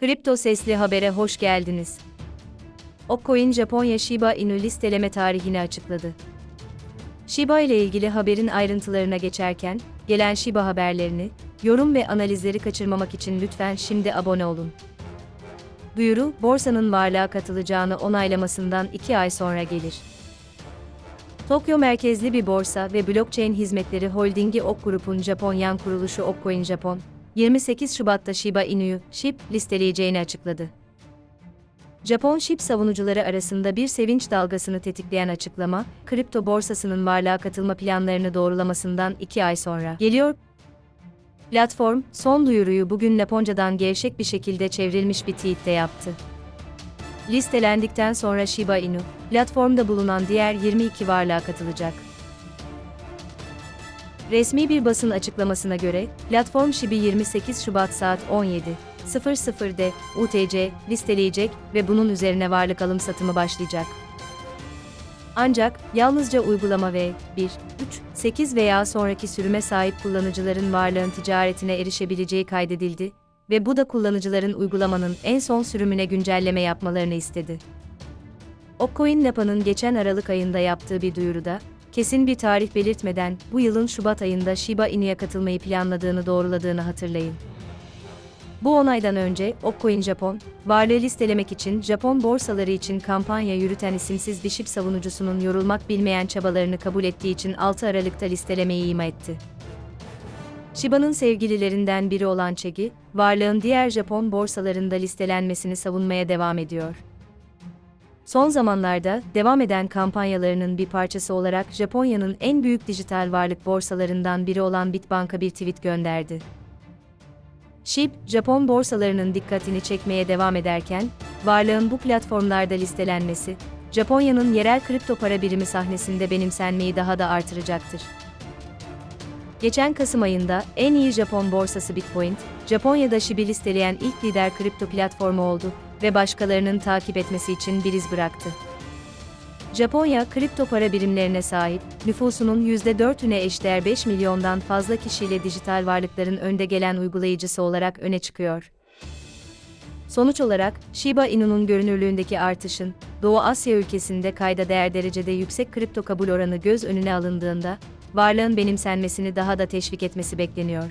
Kripto Sesli Haber'e hoş geldiniz. Opcoin Japonya Shiba Inu listeleme tarihini açıkladı. Shiba ile ilgili haberin ayrıntılarına geçerken, gelen Shiba haberlerini, yorum ve analizleri kaçırmamak için lütfen şimdi abone olun. Duyuru, borsanın varlığa katılacağını onaylamasından 2 ay sonra gelir. Tokyo merkezli bir borsa ve blockchain hizmetleri holdingi Ok Group'un Japonyan kuruluşu Opcoin Japon, 28 Şubat'ta Shiba Inu'yu, SHIB, listeleyeceğini açıkladı. Japon SHIB savunucuları arasında bir sevinç dalgasını tetikleyen açıklama, kripto borsasının varlığa katılma planlarını doğrulamasından 2 ay sonra geliyor. Platform, son duyuruyu bugün Japonca'dan gevşek bir şekilde çevrilmiş bir tweette yaptı. Listelendikten sonra Shiba Inu, platformda bulunan diğer 22 varlığa katılacak. Resmi bir basın açıklamasına göre, platform Shibi 28 Şubat saat 17.00'de UTC listeleyecek ve bunun üzerine varlık alım satımı başlayacak. Ancak yalnızca uygulama ve 1, 3, 8 veya sonraki sürüme sahip kullanıcıların varlığın ticaretine erişebileceği kaydedildi ve bu da kullanıcıların uygulamanın en son sürümüne güncelleme yapmalarını istedi. Opcoin Napa'nın geçen Aralık ayında yaptığı bir duyuruda, kesin bir tarih belirtmeden bu yılın Şubat ayında Shiba Inu'ya katılmayı planladığını doğruladığını hatırlayın. Bu onaydan önce Opcoin Japon, varlığı listelemek için Japon borsaları için kampanya yürüten isimsiz bir SHIB savunucusunun yorulmak bilmeyen çabalarını kabul ettiği için 6 Aralık'ta listelemeyi ima etti. Shiba'nın sevgililerinden biri olan Chegi, varlığın diğer Japon borsalarında listelenmesini savunmaya devam ediyor. Son zamanlarda devam eden kampanyalarının bir parçası olarak Japonya'nın en büyük dijital varlık borsalarından biri olan Bitbank'a bir tweet gönderdi. SHIB, Japon borsalarının dikkatini çekmeye devam ederken, varlığın bu platformlarda listelenmesi, Japonya'nın yerel kripto para birimi sahnesinde benimsenmeyi daha da artıracaktır. Geçen Kasım ayında en iyi Japon borsası Bitcoin, Japonya'da SHIB'i listeleyen ilk lider kripto platformu oldu ve başkalarının takip etmesi için bir iz bıraktı. Japonya, kripto para birimlerine sahip, nüfusunun %4'üne eşdeğer 5 milyondan fazla kişiyle dijital varlıkların önde gelen uygulayıcısı olarak öne çıkıyor. Sonuç olarak, Shiba Inu'nun görünürlüğündeki artışın, Doğu Asya ülkesinde kayda değer derecede yüksek kripto kabul oranı göz önüne alındığında, varlığın benimsenmesini daha da teşvik etmesi bekleniyor.